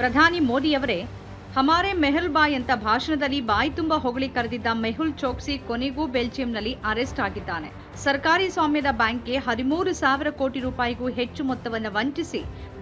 ಪ್ರಧಾನಿ ಮೋದಿಯವರೇ, ಹಮಾರೆ ಮೆಹುಲ್ ಬಾಯ್ ಅಂತ ಭಾಷಣದಲ್ಲಿ ಬಾಯಿ ತುಂಬ ಹೊಗಳಿ ಕರೆದಿದ್ದ ಮೆಹುಲ್ ಚೋಕ್ಸಿ ಕೊನೆಗೂ ಬೆಲ್ಜಿಯಂನಲ್ಲಿ ಅರೆಸ್ಟ್ ಆಗಿದ್ದಾನೆ. ಸರ್ಕಾರಿ ಸ್ವಾಮ್ಯದ ಬ್ಯಾಂಕ್ಗೆ ಹದಿಮೂರು ಸಾವಿರ ಕೋಟಿ ರೂಪಾಯಿಗೂ ಹೆಚ್ಚು ಮೊತ್ತವನ್ನು ವಂಚಿಸಿ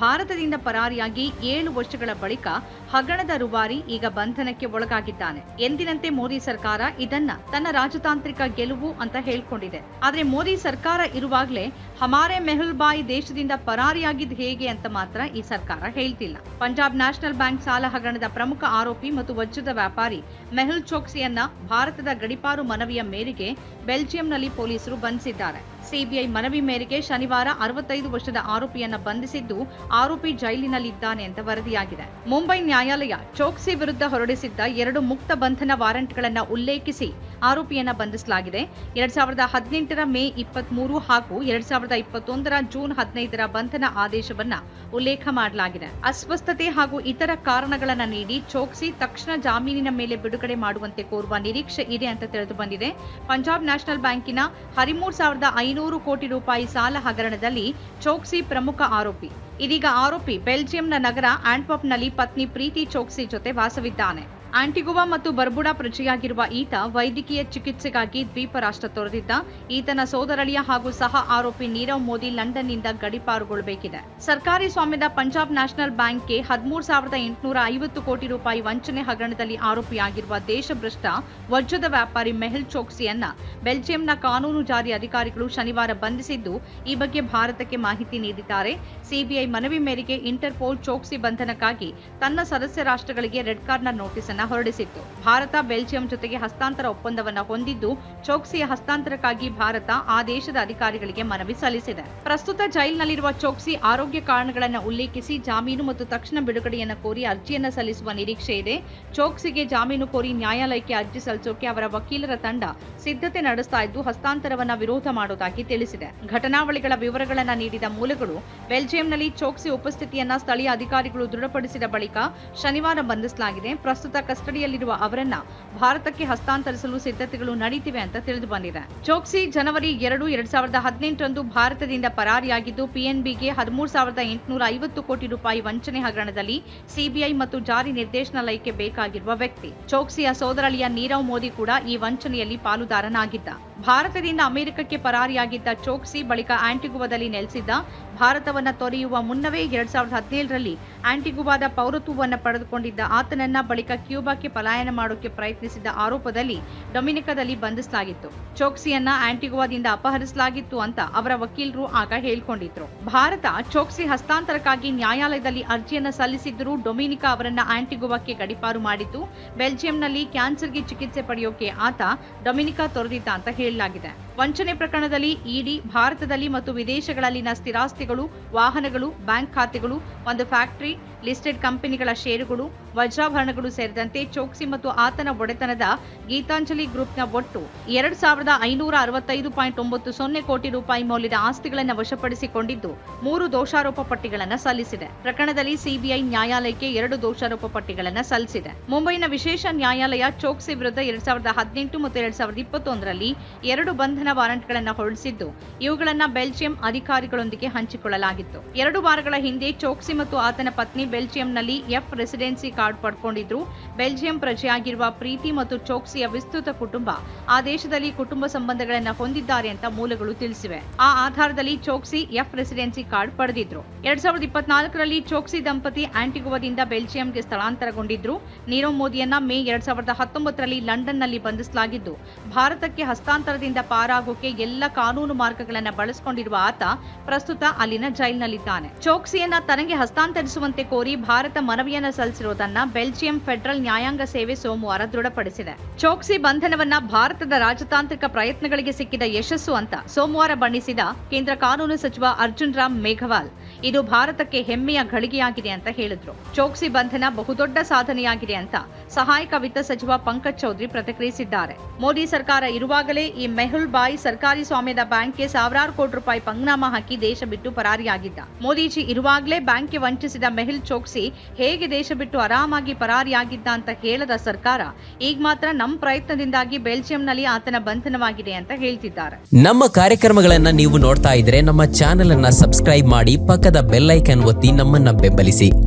ಭಾರತದಿಂದ ಪರಾರಿಯಾಗಿ ಏಳು ವರ್ಷಗಳ ಬಳಿಕ ಹಗರಣದ ರುವಾರಿ ಈಗ ಬಂಧನಕ್ಕೆ ಒಳಗಾಗಿದ್ದಾನೆ. ಎಂದಿನಂತೆ ಮೋದಿ ಸರ್ಕಾರ ಇದನ್ನ ತನ್ನ ರಾಜತಾಂತ್ರಿಕ ಗೆಲುವು ಅಂತ ಹೇಳ್ಕೊಂಡಿದೆ. ಆದ್ರೆ ಮೋದಿ ಸರ್ಕಾರ ಇರುವಾಗಲೇ ಹಮಾರೆ ಮೆಹುಲ್ ಬಾಯ್ ದೇಶದಿಂದ ಪರಾರಿಯಾಗಿದ್ದು ಹೇಗೆ ಅಂತ ಮಾತ್ರ ಈ ಸರ್ಕಾರ ಹೇಳ್ತಿಲ್ಲ. ಪಂಜಾಬ್ ನ್ಯಾಷನಲ್ ಬ್ಯಾಂಕ್ ಸಾಲ ಹಗರಣದ ಪ್ರಮುಖ ಆರೋಪಿ ಮತ್ತು ವಜ್ರದ ವ್ಯಾಪಾರಿ ಮೆಹುಲ್ ಚೋಕ್ಸಿಯನ್ನ ಭಾರತದ ಗಡಿಪಾರು ಮನವಿಯ ಮೇರೆಗೆ ಬೆಲ್ಜಿಯಂನಲ್ಲಿ ಪೊಲೀಸರು ಬಂಧಿಸಿದ್ದಾರೆ. ಸಿಬಿಐ ಮನವಿ ಮೇರೆಗೆ ಶನಿವಾರ ಅರವತ್ತೈದು ವರ್ಷದ ಆರೋಪಿಯನ್ನ ಬಂಧಿಸಿದ್ದು ಆರೋಪಿ ಜೈಲಿನಲ್ಲಿದ್ದಾನೆ ಅಂತ ವರದಿಯಾಗಿದೆ. ಮುಂಬೈ ನ್ಯಾಯಾಲಯ ಚೋಕ್ಸಿ ವಿರುದ್ಧ ಹೊರಡಿಸಿದ್ದ ಎರಡು ಮುಕ್ತ ಬಂಧನ ವಾರಂಟ್ಗಳನ್ನ ಉಲ್ಲೇಖಿಸಿ ಆರೋಪಿಯನ್ನ ಬಂಧಿಸಲಾಗಿದೆ. ಎರಡ್ ಸಾವಿರದ ಹದಿನೆಂಟರ ಮೇ ಇಪ್ಪತ್ಮೂರು ಹಾಗೂ ಎರಡ್ ಸಾವಿರದ ಇಪ್ಪತ್ತೊಂದರ ಜೂನ್ ಹದಿನೈದರ ಬಂಧನ ಆದೇಶವನ್ನ ಉಲ್ಲೇಖ ಮಾಡಲಾಗಿದೆ. ಅಸ್ವಸ್ಥತೆ ಹಾಗೂ ಇತರ ಕಾರಣಗಳನ್ನು ನೀಡಿ ಚೋಕ್ಸಿ ತಕ್ಷಣ ಜಾಮೀನಿನ ಮೇಲೆ ಬಿಡುಗಡೆ ಮಾಡುವಂತೆ ಕೋರುವ ನಿರೀಕ್ಷೆ ಇದೆ ಅಂತ ತಿಳಿದು ಬಂದಿದೆ. ಪಂಜಾಬ್ ನ್ಯಾಷನಲ್ ಬ್ಯಾಂಕಿನ ಹದಿಮೂರು ಸಾವಿರದ ಐನೂರು ಕೋಟಿ ರೂಪಾಯಿ ಸಾಲ ಹಗರಣದಲ್ಲಿ ಚೋಕ್ಸಿ ಪ್ರಮುಖ ಆರೋಪಿ. ಇದೀಗ ಆರೋಪಿ ಬೆಲ್ಜಿಯಂನ ನಗರ ಆಂಟ್ವಪ್ನಲ್ಲಿ ಪತ್ನಿ ಪ್ರೀತಿ ಚೋಕ್ಸಿ ಜೊತೆ ವಾಸವಿದ್ದಾನೆ. ಆಂಟಿಗುವಾ ಮತ್ತು ಬರ್ಬುಡಾ ಪ್ರಜೆಯಾಗಿರುವ ಈತ ವೈದ್ಯಕೀಯ ಚಿಕಿತ್ಸೆಗಾಗಿ ದ್ವೀಪ ರಾಷ್ಟ್ರ ತೊರೆದಿದ್ದ. ಈತನ ಸೋದರಳಿಯ ಹಾಗೂ ಸಹ ಆರೋಪಿ ನೀರವ್ ಮೋದಿ ಲಂಡನ್ನಿಂದ ಗಡಿಪಾರುಗೊಳ್ಳಬೇಕಿದೆ. ಸರ್ಕಾರಿ ಸ್ವಾಮ್ಯದ ಪಂಜಾಬ್ ನ್ಯಾಷನಲ್ ಬ್ಯಾಂಕ್ಗೆ ಹದಿಮೂರು ಸಾವಿರದ ಎಂಟುನೂರ ಐವತ್ತು ಕೋಟಿ ರೂಪಾಯಿ ವಂಚನೆ ಹಗರಣದಲ್ಲಿ ಆರೋಪಿಯಾಗಿರುವ ದೇಶಭ್ರಷ್ಟ ವಜ್ರದ ವ್ಯಾಪಾರಿ ಮೆಹಲ್ ಚೋಕ್ಸಿಯನ್ನ ಬೆಲ್ಜಿಯಂನ ಕಾನೂನು ಜಾರಿ ಅಧಿಕಾರಿಗಳು ಶನಿವಾರ ಬಂಧಿಸಿದ್ದು, ಈ ಬಗ್ಗೆ ಭಾರತಕ್ಕೆ ಮಾಹಿತಿ ನೀಡಿದ್ದಾರೆ. ಸಿಬಿಐ ಮನವಿ ಮೇರೆಗೆ ಇಂಟರ್ಪೋಲ್ ಚೋಕ್ಸಿ ಬಂಧನಕ್ಕಾಗಿ ತನ್ನ ಸದಸ್ಯ ರಾಷ್ಟ್ರಗಳಿಗೆ ರೆಡ್ ಕಾರ್ನರ್ ನೋಟಿಸ್ ಹೊರಡಿಸಿತ್ತು. ಭಾರತ, ಬೆಲ್ಜಿಯಂ ಜೊತೆಗೆ ಹಸ್ತಾಂತರ ಒಪ್ಪಂದವನ್ನ ಹೊಂದಿದ್ದು ಚೋಕ್ಸಿಯ ಹಸ್ತಾಂತರಕ್ಕಾಗಿ ಭಾರತ ಆ ದೇಶದ ಅಧಿಕಾರಿಗಳಿಗೆ ಮನವಿ ಸಲ್ಲಿಸಿದೆ. ಪ್ರಸ್ತುತ ಜೈಲಿನಲ್ಲಿರುವ ಚೋಕ್ಸಿ ಆರೋಗ್ಯ ಕಾರಣಗಳನ್ನು ಉಲ್ಲೇಖಿಸಿ ಜಾಮೀನು ಮತ್ತು ತಕ್ಷಣ ಬಿಡುಗಡೆಯನ್ನ ಕೋರಿ ಅರ್ಜಿಯನ್ನ ಸಲ್ಲಿಸುವ ನಿರೀಕ್ಷೆ ಇದೆ. ಚೋಕ್ಸಿಗೆ ಜಾಮೀನು ಕೋರಿ ನ್ಯಾಯಾಲಯಕ್ಕೆ ಅರ್ಜಿ ಸಲ್ಲಿಸೋಕೆ ಅವರ ವಕೀಲರ ತಂಡ ಸಿದ್ಧತೆ ನಡೆಸ್ತಾ ಇದ್ದು ಹಸ್ತಾಂತರವನ್ನ ವಿರೋಧ ಮಾಡುವುದಾಗಿ ತಿಳಿಸಿದೆ. ಘಟನಾವಳಿಗಳ ವಿವರಗಳನ್ನ ನೀಡಿದ ಮೂಲಗಳು ಬೆಲ್ಜಿಯಂನಲ್ಲಿ ಚೋಕ್ಸಿ ಉಪಸ್ಥಿತಿಯನ್ನ ಸ್ಥಳೀಯ ಅಧಿಕಾರಿಗಳು ದೃಢಪಡಿಸಿದ ಬಳಿಕ ಶನಿವಾರ ಬಂಧಿಸಲಾಗಿದೆ. ಪ್ರಸ್ತುತ ಕಸ್ಟಡಿಯಲ್ಲಿರುವ ಅವರನ್ನ ಭಾರತಕ್ಕೆ ಹಸ್ತಾಂತರಿಸಲು ಸಿದ್ಧತೆಗಳು ನಡೀತಿವೆ ಅಂತ ತಿಳಿದು ಬಂದಿದೆ. ಚೋಕ್ಸಿ ಜನವರಿ ಎರಡು, ಎರಡ್ ಸಾವಿರದ ಹದಿನೆಂಟರಂದು ಭಾರತದಿಂದ ಪರಾರಿಯಾಗಿದ್ದು ಪಿಎನ್ಬಿಗೆ ಹದಿಮೂರು ಸಾವಿರದ ಎಂಟುನೂರ ಐವತ್ತು ಕೋಟಿ ರೂಪಾಯಿ ವಂಚನೆ ಹಗರಣದಲ್ಲಿ ಸಿಬಿಐ ಮತ್ತು ಜಾರಿ ನಿರ್ದೇಶನಾಲಯಕ್ಕೆ ಬೇಕಾಗಿರುವ ವ್ಯಕ್ತಿ. ಚೋಕ್ಸಿಯ ಸೋದರಳಿಯ ನೀರವ್ ಮೋದಿ ಕೂಡ ಈ ವಂಚನೆಯಲ್ಲಿ ಪಾಲುದಾರನಾಗಿದ್ದ. ಭಾರತದಿಂದ ಅಮೆರಿಕಕ್ಕೆ ಪರಾರಿಯಾಗಿದ್ದ ಚೋಕ್ಸಿ ಬಳಿಕ ಆಂಟಿಗುವಾದಲ್ಲಿ ನೆಲೆಸಿದ್ದ ಭಾರತವನ್ನ ತೊರೆಯುವ ಮುನ್ನವೇ ಎರಡ್ ಸಾವಿರದ ಹದಿನೇಳರಲ್ಲಿ ಆಂಟಿಗುವಾದ ಪೌರತ್ವವನ್ನು ಪಡೆದುಕೊಂಡಿದ್ದ ಆತನನ್ನ ಬಳಿಕ ಕ್ಯೂಬಾಕ್ಕೆ ಪಲಾಯನ ಮಾಡೋಕೆ ಪ್ರಯತ್ನಿಸಿದ್ದ ಆರೋಪದಲ್ಲಿ ಡೊಮಿನಿಕಾದಲ್ಲಿ ಬಂಧಿಸಲಾಗಿತ್ತು. ಚೋಕ್ಸಿಯನ್ನ ಆಂಟಿಗುವಾದಿಂದ ಅಪಹರಿಸಲಾಗಿತ್ತು ಅಂತ ಅವರ ವಕೀಲರು ಆಗ ಹೇಳಿಕೊಂಡಿದ್ರು. ಭಾರತ ಚೋಕ್ಸಿ ಹಸ್ತಾಂತರಕ್ಕಾಗಿ ನ್ಯಾಯಾಲಯದಲ್ಲಿ ಅರ್ಜಿಯನ್ನ ಸಲ್ಲಿಸಿದ್ದರೂ ಡೊಮಿನಿಕಾ ಅವರನ್ನ ಆಂಟಿಗುವಾಕ್ಕೆ ಗಡಿಪಾರು ಮಾಡಿತು ಬೆಲ್ಜಿಯಂನಲ್ಲಿ ಕ್ಯಾನ್ಸರ್ಗೆ ಚಿಕಿತ್ಸೆ ಪಡೆಯೋಕೆ ಆತ ಡೊಮಿನಿಕಾ ತೊರೆದಿದ್ದ ಅಂತ ಹೇಳಲಾಗಿದೆ ವಂಚನೆ ಪ್ರಕರಣದಲ್ಲಿ ಇಡಿ, ಭಾರತದಲ್ಲಿ ಮತ್ತು ವಿದೇಶಗಳಲ್ಲಿನ ಸ್ಥಿರಾಸ್ತಿಗಳು, ವಾಹನಗಳು, ಬ್ಯಾಂಕ್ ಖಾತೆಗಳು, ಒಂದು ಫ್ಯಾಕ್ಟರಿ, ಲಿಸ್ಟೆಡ್ ಕಂಪನಿಗಳ ಷೇರುಗಳು, ವಜ್ರಾಭರಣಗಳು ಸೇರಿದಂತೆ ಚೋಕ್ಸಿ ಮತ್ತು ಆತನ ಒಡೆತನದ ಗೀತಾಂಜಲಿ ಗ್ರೂಪ್ನ ಒಟ್ಟು ಎರಡು ಸಾವಿರದ ಐನೂರ ಅರವತ್ತೈದು ಪಾಯಿಂಟ್ ಒಂಬತ್ತು ಸೊನ್ನೆ ಕೋಟಿ ರೂಪಾಯಿ ಮೌಲ್ಯದ ಆಸ್ತಿಗಳನ್ನು ವಶಪಡಿಸಿಕೊಂಡಿದ್ದು ಮೂರು ದೋಷಾರೋಪ ಪಟ್ಟಿಗಳನ್ನು ಸಲ್ಲಿಸಿದೆ. ಪ್ರಕರಣದಲ್ಲಿ ಸಿಬಿಐ ನ್ಯಾಯಾಲಯಕ್ಕೆ ಎರಡು ದೋಷಾರೋಪ ಪಟ್ಟಿಗಳನ್ನು ಸಲ್ಲಿಸಿದೆ. ಮುಂಬೈನ ವಿಶೇಷ ನ್ಯಾಯಾಲಯ ಚೋಕ್ಸಿ ವಿರುದ್ಧ ಎರಡ್ ಸಾವಿರದ ಹದಿನೆಂಟು ಮತ್ತು ಎರಡ್ ಸಾವಿರದ ಇಪ್ಪತ್ತೊಂದರಲ್ಲಿ ಎರಡು ಬಂಧನ ವಾರಂಟ್ಗಳನ್ನು ಹೊರಡಿಸಿದ್ದು, ಇವುಗಳನ್ನು ಬೆಲ್ಜಿಯಂ ಅಧಿಕಾರಿಗಳೊಂದಿಗೆ ಹಂಚಿಕೊಳ್ಳಲಾಗಿತ್ತು. ಎರಡು ವಾರಗಳ ಹಿಂದೆ ಚೋಕ್ಸಿ ಮತ್ತು ಆತನ ಪತ್ನಿ ಬೆಲ್ಜಿಯಂನಲ್ಲಿ ಎಫ್ ರೆಸಿಡೆನ್ಸಿ ಕಾರ್ಡ್ ಪಡ್ಕೊಂಡಿದ್ರು. ಬೆಲ್ಜಿಯಂ ಪ್ರಜೆಯಾಗಿರುವ ಪ್ರೀತಿ ಮತ್ತು ಚೋಕ್ಸಿಯ ವಿಸ್ತೃತ ಕುಟುಂಬ ಆ ದೇಶದಲ್ಲಿ ಕುಟುಂಬ ಸಂಬಂಧಗಳನ್ನು ಹೊಂದಿದ್ದಾರೆ ಅಂತ ಮೂಲಗಳು ತಿಳಿಸಿವೆ. ಆ ಆಧಾರದಲ್ಲಿ ಚೋಕ್ಸಿ ಎಫ್ ರೆಸಿಡೆನ್ಸಿ ಕಾರ್ಡ್ ಪಡೆದಿದ್ರು. ಎರಡ್ ಸಾವಿರದ ಇಪ್ಪತ್ನಾಲ್ಕರಲ್ಲಿ ಚೋಕ್ಸಿ ದಂಪತಿ ಆಂಟಿಗುವಾದಿಂದ ಬೆಲ್ಜಿಯಂಗೆ ಸ್ಥಳಾಂತರಗೊಂಡಿದ್ರು. ನೀರವ್ ಮೋದಿಯನ್ನ ಮೇ ಎರಡ್ ಸಾವಿರದ ಹತ್ತೊಂಬತ್ತರಲ್ಲಿ ಲಂಡನ್ನಲ್ಲಿ ಬಂಧಿಸಲಾಗಿದ್ದು, ಭಾರತಕ್ಕೆ ಹಸ್ತಾಂತರದಿಂದ ಪಾರಾಗೋಕೆ ಎಲ್ಲ ಕಾನೂನು ಮಾರ್ಗಗಳನ್ನ ಬಳಸಿಕೊಂಡಿರುವ ಆತ ಪ್ರಸ್ತುತ ಅಲ್ಲಿನ ಜೈಲ್ನಲ್ಲಿದ್ದಾನೆ. ಚೋಕ್ಸಿಯನ್ನ ತನಗೆ ಹಸ್ತಾಂತರಿಸುವಂತೆ ಕೋರಿ ಭಾರತ ಮನವಿಯನ್ನ ಸಲ್ಲಿಸಿರುವುದನ್ನ ಬೆಲ್ಜಿಯಂ ಫೆಡರಲ್ ನ್ಯಾಯಾಂಗ ಸೇವೆ ಸೋಮವಾರ ದೃಢಪಡಿಸಿದೆ. ಚೋಕ್ಸಿ ಬಂಧನವನ್ನ ಭಾರತದ ರಾಜತಾಂತ್ರಿಕ ಪ್ರಯತ್ನಗಳಿಗೆ ಸಿಕ್ಕಿದ ಯಶಸ್ಸು ಅಂತ ಸೋಮವಾರ ಬಣ್ಣಿಸಿದ ಕೇಂದ್ರ ಕಾನೂನು ಸಚಿವ ಅರ್ಜುನ್ ರಾಮ್ ಮೇಘವಾಲ್. ಇದು ಭಾರತಕ್ಕೆ ಹೆಮ್ಮೆಯ ಘಳಿಗೆಯಾಗಿದೆ ಅಂತ ಹೇಳಿದ್ರು. ಚೋಕ್ಸಿ ಬಂಧನ ಬಹುದೊಡ್ಡ ಸಾಧನೆಯಾಗಿದೆ ಅಂತ ಸಹಾಯಕ ವಿತ್ತ ಸಚಿವ ಪಂಕಜ್ ಚೌಧರಿ ಪ್ರತಿಕ್ರಿಯಿಸಿದ್ದಾರೆ. ಮೋದಿ ಸರ್ಕಾರ ಇರುವಾಗಲೇ ಈ ಮೆಹುಲ್ ಬಾಯ್ ಸರ್ಕಾರಿ ಸ್ವಾಮ್ಯದ ಬ್ಯಾಂಕ್ಗೆ ಸಾವಿರಾರು ಕೋಟಿ ರೂಪಾಯಿ ಪಂಗ್ನಾಮ ಹಾಕಿ ದೇಶ ಬಿಟ್ಟು ಪರಾರಿಯಾಗಿದ್ದ. ಮೋದಿಜಿ ಇರುವಾಗಲೇ ಬ್ಯಾಂಕ್ಗೆ ವಂಚಿಸಿದ ಮೆಹುಲ್ ಚೋಕ್ಸಿ ಹೇಗೆ ದೇಶ ಬಿಟ್ಟು ಆರಾಮಾಗಿ ಪರಾರಿಯಾಗಿದ್ದ ಅಂತ ಹೇಳದ ಸರ್ಕಾರ, ಈಗ ಮಾತ್ರ ನಮ್ಮ ಪ್ರಯತ್ನದಿಂದಾಗಿ ಬೆಲ್ಜಿಯಂನಲ್ಲಿ ಆತನ ಬಂಧನವಾಗಿದೆ ಅಂತ ಹೇಳ್ತಿದ್ದಾರೆ. ನಮ್ಮ ಕಾರ್ಯಕ್ರಮಗಳನ್ನ ನೀವು ನೋಡ್ತಾ ಇದ್ರೆ ನಮ್ಮ ಚಾನೆಲ್ ಅನ್ನ ಸಬ್ಸ್ಕ್ರೈಬ್ ಮಾಡಿ ಪಕ್ಕದ ಬೆಲ್ಲೈಕನ್ ಒತ್ತಿ ನಮ್ಮನ್ನ ಬೆಂಬಲಿಸಿ.